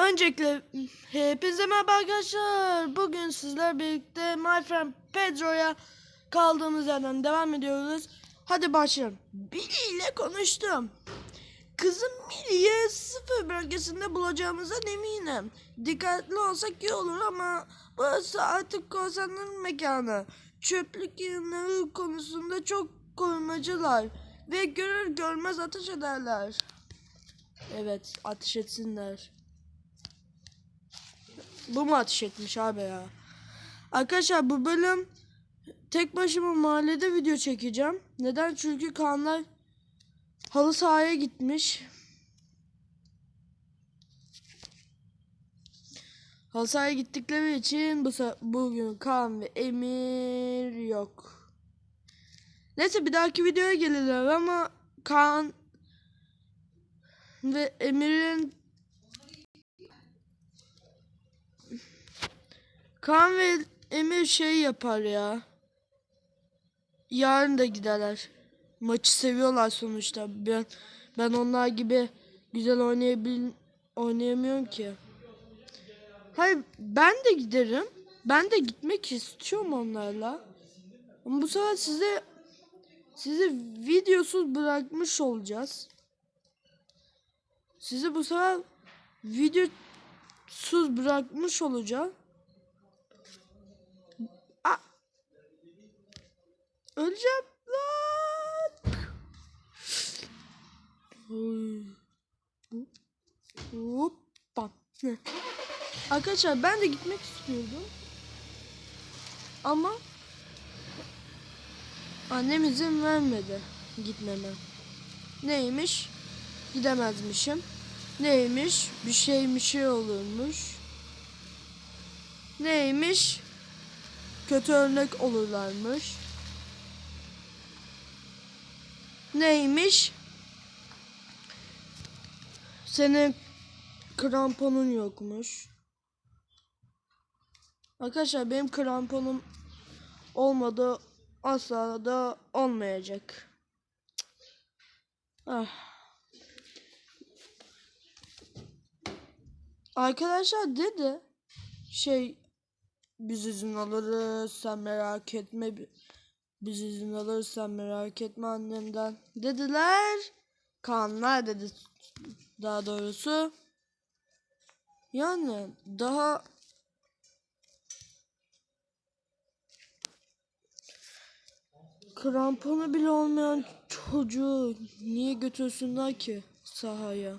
Öncelikle hepinize merhaba arkadaşlar. Bugün sizler birlikte My Friend Pedro'ya kaldığımız yerden devam ediyoruz. Hadi başlayalım. Billy ile konuştum. Kızım Millie'yi sıfır bölgesinde bulacağımızdan eminim. Dikkatli olsak iyi olur ama burası artık korsanların mekanı. Çöplük yığınları konusunda çok korumacılar ve görür görmez ateş ederler. Evet, ateş etsinler. Bu mu ateş etmiş abi ya? Arkadaşlar bu bölüm tek başıma mahallede video çekeceğim. Neden? Çünkü Kaanlar halı sahaya gitmiş. Halı sahaya gittikleri için bu bugün Kaan ve Emir yok. Neyse bir dahaki videoya gelirler ama Kaan ve Emir'in Kaan ve Emir şey yapar ya. Yarın da giderler. Maçı seviyorlar sonuçta. Ben ben onlar gibi güzel oynayabil oynayamıyorum ki. Hayır ben de giderim. Ben de gitmek istiyorum onlarla. Ama bu sefer size sizi videosuz bırakmış olacağız. Sizi bu sefer videosuz bırakmış olacağım. Öleceğim lan. Hoppa. Heh. Arkadaşlar ben de gitmek istiyordum. Ama annem izin vermedi gitmeme. Neymiş? Gidemezmişim. Neymiş? Bir şey bir şey olurmuş. Neymiş? Kötü örnek olurlarmış. Neymiş? Senin kramponun yokmuş. Arkadaşlar benim kramponum olmadı asla da olmayacak. Ah. Arkadaşlar dedi şey biz izin alırız sen merak etme biz izin alırız sen merak etme annemden dediler. Kaanlar dedi daha doğrusu. Yani daha kramponu bile olmayan çocuğu niye götürsünler ki sahaya?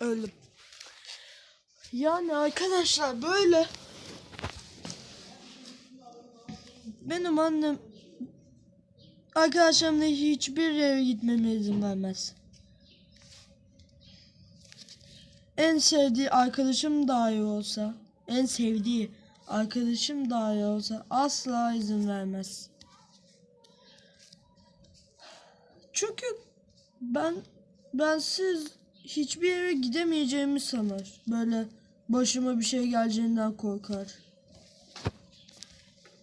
Öldüm. Yani arkadaşlar böyle benim annem arkadaşlarımla hiçbir yere gitmeme izin vermez. En sevdiği arkadaşım dahi olsa, en sevdiği arkadaşım dahi olsa asla izin vermez. Çünkü ben bensiz hiçbir yere gidemeyeceğimi sanır. Böyle başıma bir şey geleceğinden korkar.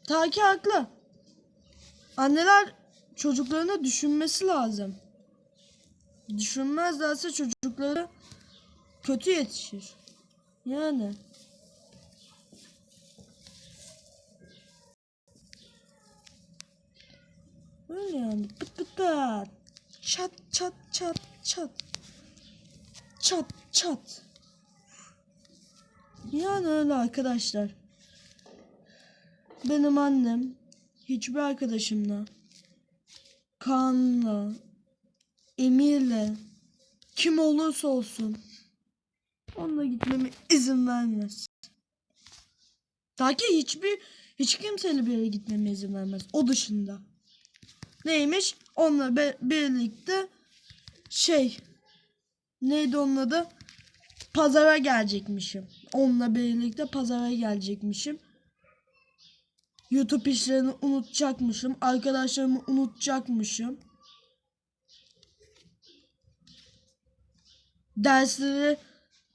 Taki haklı. Anneler çocuklarına düşünmesi lazım. Düşünmezlerse çocukları kötü yetişir. Yani. Öyle yani. Pıt pıt pıt. Çat çat çat çat. Çat çat. Yani öyle arkadaşlar. Benim annem hiçbir arkadaşımla, Kaan'la, Emir'le, kim olursa olsun onunla gitmeme izin vermez. Ta ki hiçbir hiç kimseyle bir yere gitmeme izin vermez. O dışında. Neymiş? Onunla be- birlikte şey neydi onun adı? Pazara gelecekmişim. Onunla birlikte pazara gelecekmişim. YouTube işlerini unutacakmışım. Arkadaşlarımı unutacakmışım. Dersleri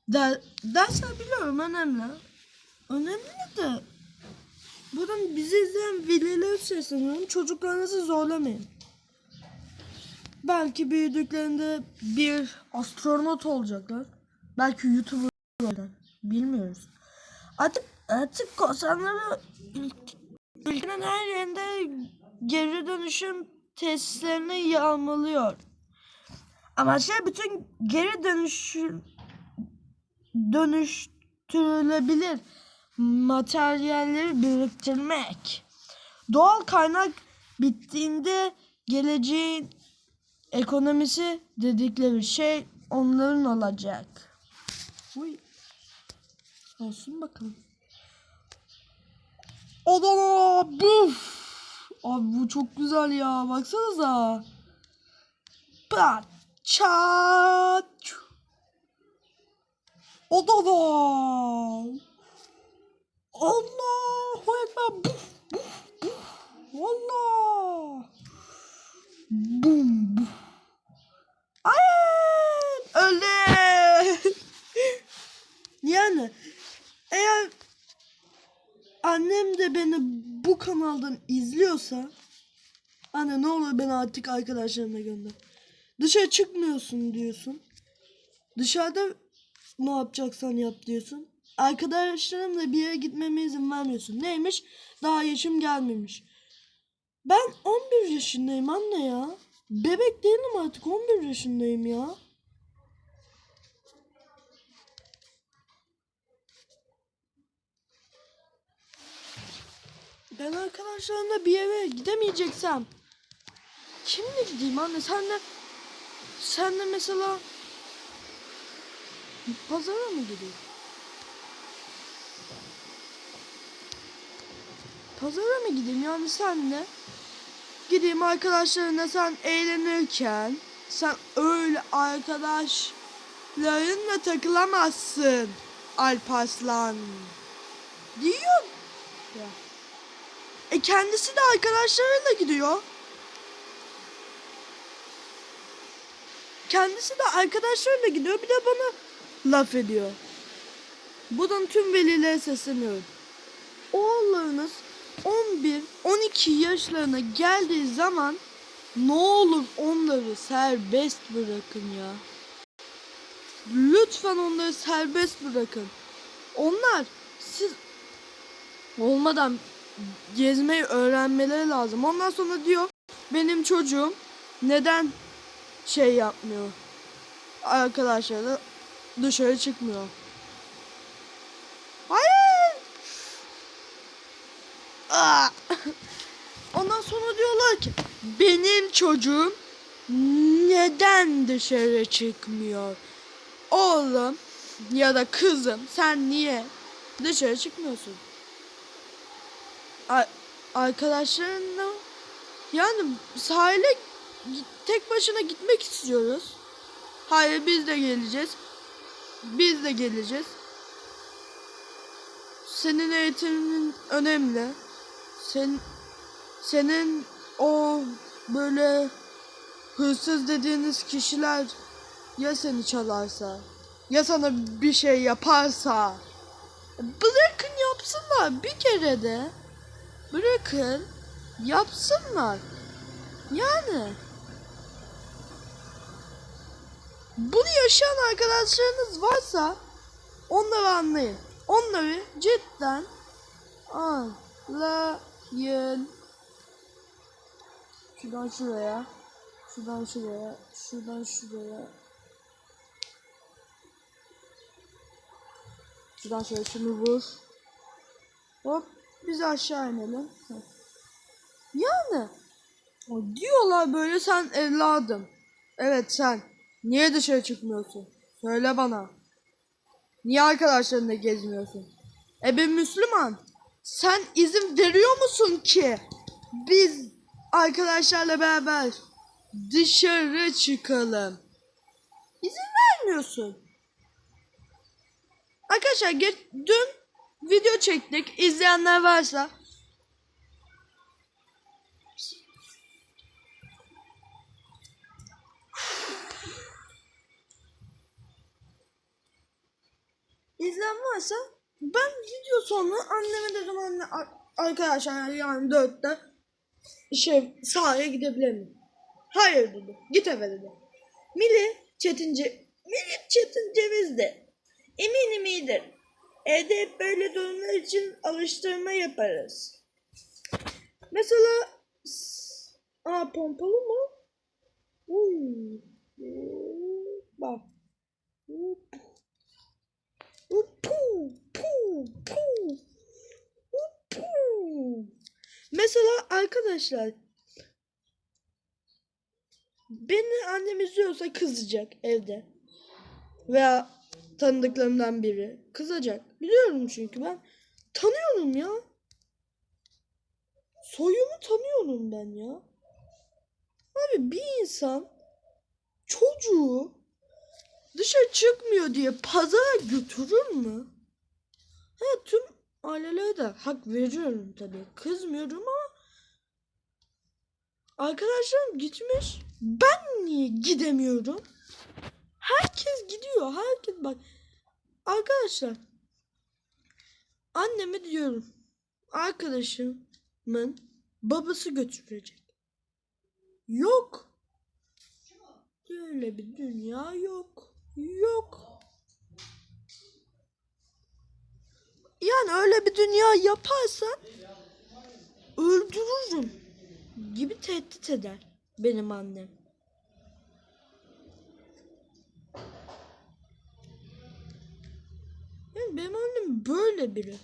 der, dersler biliyorum önemli. Önemli de buradan bizi izleyen veliler sesleniyorum. Çocuklarınızı zorlamayın. Belki büyüdüklerinde bir astronot olacaklar. Belki YouTuber olacaklar. Bilmiyoruz. Artık artık korsanları ül- ülkenin her yerinde geri dönüşüm tesislerini yağmalıyor. Amaçlar bütün geri dönüşüm dönüştürülebilir materyalleri biriktirmek. Doğal kaynak bittiğinde geleceğin ekonomisi dedikleri şey onların olacak. Uy. Olsun bakalım. Adana buf. Abi bu çok güzel ya. Baksanıza. Pat çat. Adana. Allahu Ekber. Buf buf buf. Allah. Bum buf. Ay öldü. yani eğer annem de beni bu kanaldan izliyorsa anne ne olur beni artık arkadaşlarına gönder. Dışarı çıkmıyorsun diyorsun. Dışarıda ne yapacaksan yap diyorsun. Arkadaşlarımla bir yere gitmeme izin vermiyorsun. Neymiş? Daha yaşım gelmemiş. Ben 11 yaşındayım anne ya. Bebek değilim artık 11 yaşındayım ya. Ben arkadaşlarımla bir yere gidemeyeceksem kimle gideyim anne? Senle senle mesela pazara mı gideyim? Pazara mı gideyim yani senle? Gideyim arkadaşlarına sen eğlenirken sen öyle arkadaşlarınla takılamazsın Alparslan. Diyor. Ya. E kendisi de arkadaşlarıyla gidiyor. Kendisi de arkadaşlarıyla gidiyor. Bir de bana laf ediyor. Buradan tüm velilere sesleniyorum. Oğullarınız 11-12 yaşlarına geldiği zaman ne olur onları serbest bırakın ya. Lütfen onları serbest bırakın. Onlar siz olmadan gezmeyi öğrenmeleri lazım. Ondan sonra diyor benim çocuğum neden şey yapmıyor? Arkadaşlarla dışarı çıkmıyor. Hayır. Aa! Ondan diyorlar ki benim çocuğum neden dışarı çıkmıyor? Oğlum ya da kızım sen niye dışarı çıkmıyorsun? Arkadaşlarınla yani sahile tek başına gitmek istiyoruz. Hayır biz de geleceğiz. Biz de geleceğiz. Senin eğitimin önemli. Sen senin o böyle hırsız dediğiniz kişiler ya seni çalarsa ya sana bir şey yaparsa? Bırakın yapsınlar bir kere de. Bırakın yapsınlar. Yani bunu yaşayan arkadaşlarınız varsa onları anlayın. Onları cidden anlayın şuradan şuraya. Şuradan şuraya. Şuradan şuraya. Şuradan şöyle şunu vur. Hop. Biz aşağı inelim. Yani. Diyorlar böyle sen evladım. Evet sen. Niye dışarı çıkmıyorsun? Söyle bana. Niye arkadaşlarınla gezmiyorsun? E ben Müslüman. Sen izin veriyor musun ki biz arkadaşlarla beraber dışarı çıkalım? İzin vermiyorsun. Arkadaşlar geç, dün video çektik. İzleyenler varsa İzleyen varsa ben video sonu anneme dedim anne ar- arkadaşlar yani dörtte şey sahaya gidebilir miyim? Hayır dedi. Git eve dedi. Mili Çetince Mili Çetincemiz de eminim iyidir. Evde hep böyle durumlar için alıştırma yaparız. Mesela Aa pompalı mı? Uy. Bak. Pu, pu, pu. Up, pu. Mesela arkadaşlar beni annem izliyorsa kızacak evde. Veya tanıdıklarımdan biri kızacak. Biliyorum çünkü ben tanıyorum ya. Soyumu tanıyorum ben ya. Abi bir insan çocuğu dışarı çıkmıyor diye pazara götürür mü? Ha tüm ailelere de hak veriyorum tabii. Kızmıyorum ama arkadaşlarım gitmiş. Ben niye gidemiyorum? Herkes gidiyor. Herkes bak. Arkadaşlar anneme diyorum. Arkadaşımın babası götürecek. Yok. Öyle bir dünya yok. Yok. Yani öyle bir dünya yaparsan öldürürüm gibi tehdit eder benim annem. Yani benim annem böyle biri.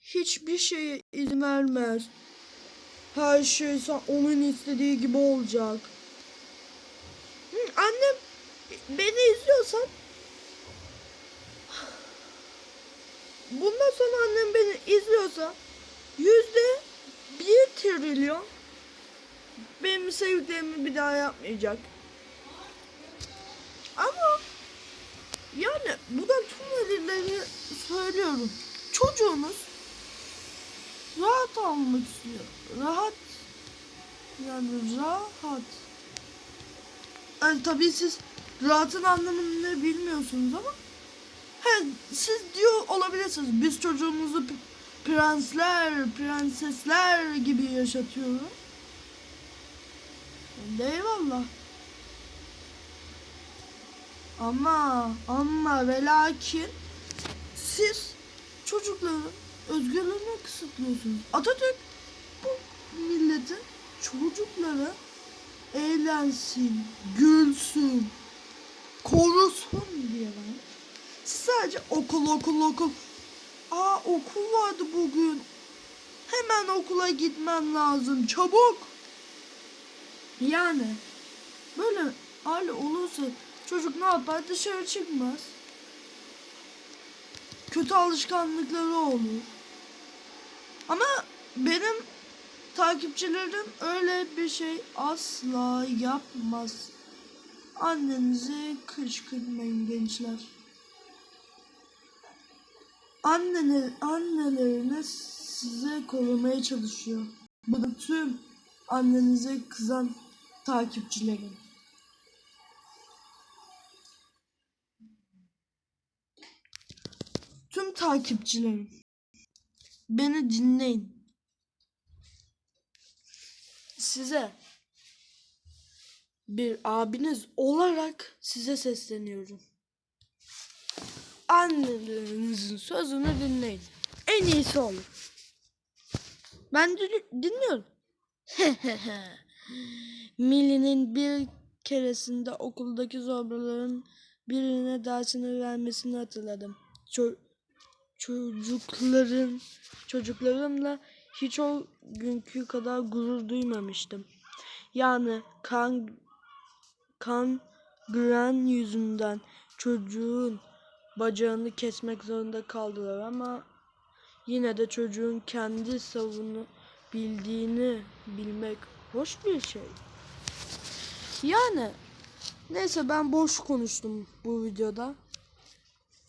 Hiçbir şeye izin vermez. Her şey onun istediği gibi olacak. Annem beni izliyorsan bundan sonra annem beni izliyorsa yüzde bir trilyon benim sevdiklerimi bir daha yapmayacak. Ama yani buradan tüm velileri söylüyorum. Çocuğunuz rahat almak istiyor. Rahat. Yani rahat. Yani tabii siz rahatın anlamını bilmiyorsunuz ama he, siz diyor olabilirsiniz. Biz çocuğumuzu prensler, prensesler gibi yaşatıyoruz. De eyvallah. Ama ama ve lakin siz çocukların özgürlüğünü kısıtlıyorsunuz. Atatürk bu milletin çocukları eğlensin, gülsün, korusun diye var. Sadece okul okul okul. Aa okul vardı bugün. Hemen okula gitmen lazım çabuk. Yani böyle aile olursa çocuk ne yapar? Dışarı çıkmaz. Kötü alışkanlıkları olur. Ama benim takipçilerim öyle bir şey asla yapmaz. Annenizi kışkırtmayın gençler. Annene, anneleriniz size korumaya çalışıyor. Bu da tüm annenize kızan takipçilerim. Tüm takipçilerim. Beni dinleyin. Size bir abiniz olarak size sesleniyorum. Annelerinizin sözünü dinleyin. En iyisi olur. Ben din- dinliyorum. Milli'nin bir keresinde okuldaki zorbaların birine dersini vermesini hatırladım. Ço- çocukların çocuklarımla hiç o günkü kadar gurur duymamıştım. Yani kan kan gren yüzünden çocuğun bacağını kesmek zorunda kaldılar ama yine de çocuğun kendi savunu bildiğini bilmek hoş bir şey. Yani neyse ben boş konuştum bu videoda.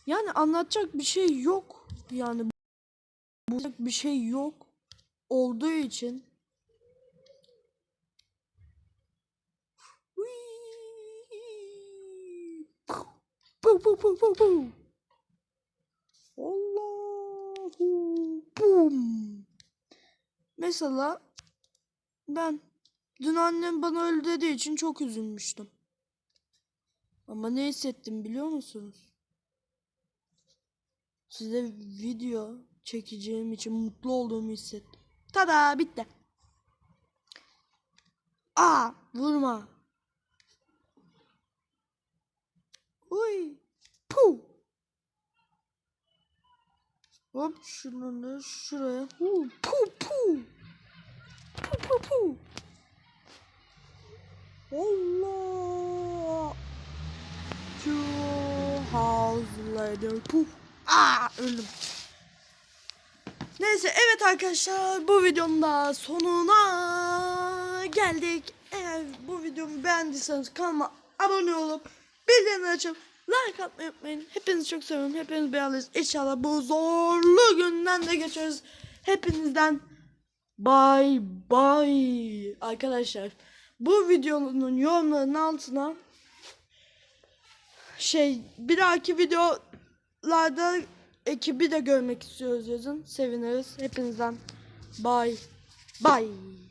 Yani anlatacak bir şey yok. Yani bu bir şey yok olduğu için Pu pu pu pu pu. Allahu bum. Mesela ben Dün annem bana öyle dediği için çok üzülmüştüm. Ama ne hissettim biliyor musunuz? Size video çekeceğim için mutlu olduğumu hissettim. Tada bitti. Aa vurma. Uy. Puh. Hop şunu da şuraya. Hu, Puh puh. Puh puh puh. Allah. Two hours later. Puh. Aa öldüm. Neyse evet arkadaşlar bu videonun da sonuna geldik. Eğer bu videomu beğendiyseniz kanalıma abone olup bildirimleri açıp like atmayı unutmayın. Hepinizi çok seviyorum. Hepiniz beğendiniz. İnşallah bu zorlu günden de geçeriz. Hepinizden bye bye arkadaşlar. Bu videonun yorumlarının altına şey bir dahaki videolarda ekibi de görmek istiyoruz yazın. Seviniriz. Hepinizden bye bye.